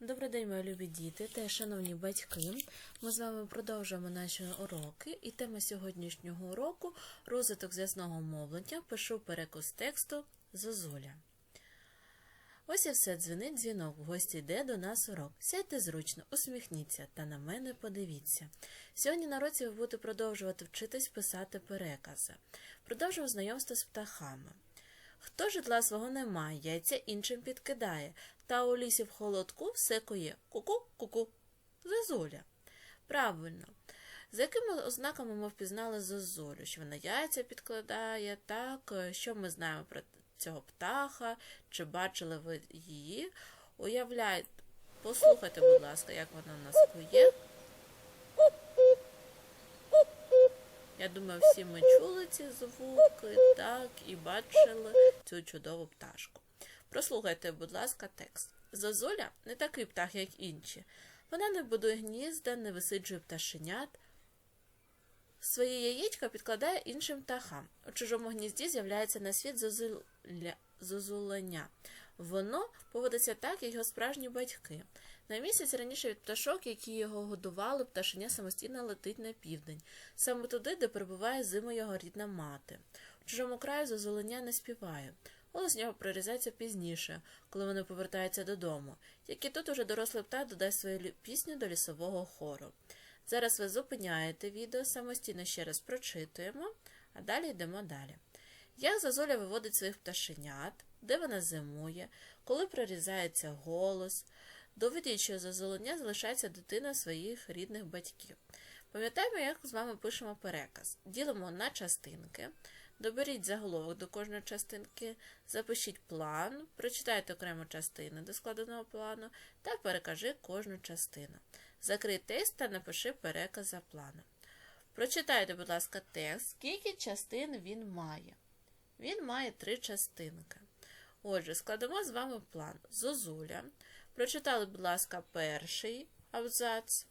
Добрий день, мої любі діти та шановні батьки. Ми з вами продовжуємо наші уроки, і тема сьогоднішнього уроку розвиток зв'язного мовлення. Пишу переказ тексту Зозуля. Ось і все дзвенить дзвінок. Гості йде до нас урок. Сядьте зручно, усміхніться та на мене подивіться. Сьогодні на році ви будете продовжувати вчитись писати перекази. Продовжуємо знайомство з птахами. Хто житла свого не має, яйця іншим підкидає, та у лісі в холодку все кує. Ку-ку, ку-ку. Зозуля. Правильно. За якими ознаками ми впізнали зозулю? Що вона яйця підкладає, так, що ми знаємо про цього птаха, чи бачили ви її? Уявляйте, послухайте, будь ласка, як вона в нас кує. Я думаю, всі ми чули ці звуки, так, і бачили цю чудову пташку. Прослухайте, будь ласка, текст. Зозуля не такий птах, як інші. Вона не будує гнізда, не висиджує пташенят. Своє яєчко підкладає іншим птахам. У чужому гнізді з'являється на світ зозуля... зозуленя. Воно поводиться так, як його справжні батьки. На місяць раніше від пташок, які його годували, пташеня самостійно летить на південь, саме туди, де перебуває зиму його рідна мати. У чужому краю зозуленя не співає. Голос нього прорізається пізніше, коли вони повертаються додому. Тільки тут уже дорослий птах додасть свою пісню до лісового хору. Зараз ви зупиняєте відео, самостійно ще раз прочитуємо, а далі йдемо далі. Як Зозуля виводить своїх пташенят, де вона зимує, коли прорізається голос, доведіть, що за зозуленя залишається дитина своїх рідних батьків. Пам'ятаємо, як з вами пишемо переказ. Ділимо на частинки. Доберіть заголовок до кожної частинки, запишіть план, прочитайте окремо частини до складеного плану та перекажи кожну частину. Закрий тест та напиши переказ за планом. Прочитайте, будь ласка, текст, скільки частин він має. Він має три частинки. Отже, складемо з вами план. Зозуля. Прочитали, будь ласка, перший абзац.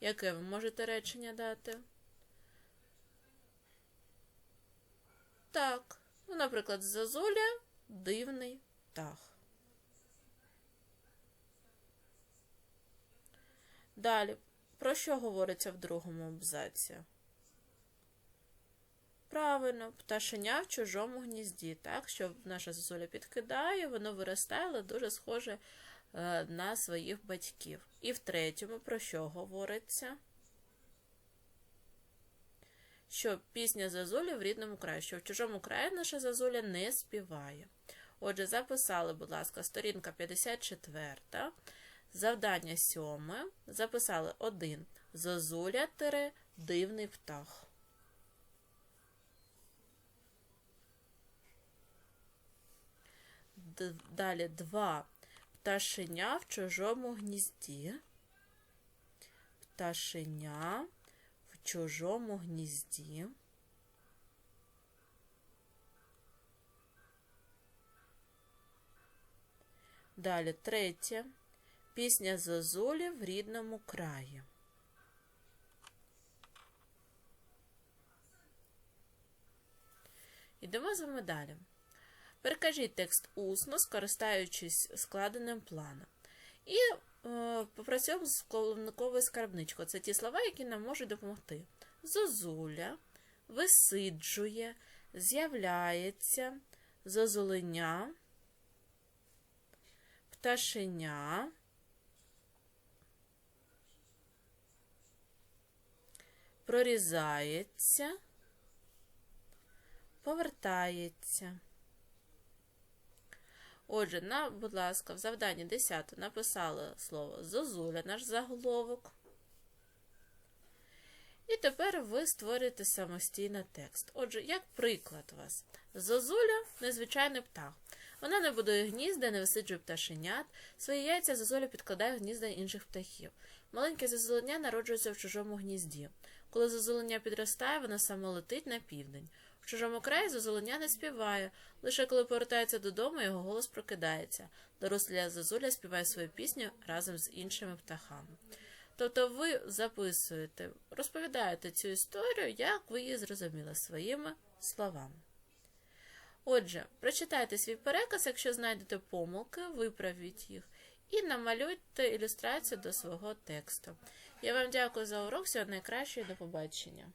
Яке ви можете речення дати? Так. Ну, наприклад, Зозуля дивний птах. Далі. Про що говориться в другому абзаці? Правильно, пташеня в чужому гнізді, так, що наша зозуля підкидає, воно виростає, але дуже схоже на своїх батьків. І в третьому про що говориться? Що пісня зозулі в рідному краї, що в чужому краї наша зозуля не співає. Отже, записали, будь ласка, сторінка 54, завдання 7, записали 1. Зозуля тире дивний птах. Далі 2. Пташеня в чужому гнізді. Пташеня в чужому гнізді. Далі третє. Пісня Зозулі в рідному краї. Ідемо з вами далі. Перекажіть текст усно, скористаючись складеним планом. І е, попрацюємо з словниковою скарбничкою. Це ті слова, які нам можуть допомогти. Зозуля, висиджує, з'являється, зозуленя, пташеня, прорізається, повертається. Отже, на, будь ласка, в завданні 10 написали слово зозуля, наш заголовок. І тепер ви створюєте самостійно текст. Отже, як приклад у вас. Зозуля незвичайний птах. Вона не будує гнізда, не висиджує пташенят. Свої яйця зозуля підкладає в гнізда інших птахів. Маленьке зозуленя народжується в чужому гнізді. Коли зозуленя підростає, вона саме летить на південь. Чужому краї зозуленя не співає. Лише коли повертається додому, його голос прокидається. Доросля зозуля співає свою пісню разом з іншими птахами. Тобто ви записуєте, розповідаєте цю історію, як ви її зрозуміли своїми словами. Отже, прочитайте свій переказ, якщо знайдете помилки, виправіть їх і намалюйте ілюстрацію до свого тексту. Я вам дякую за урок. Всього найкращого і до побачення.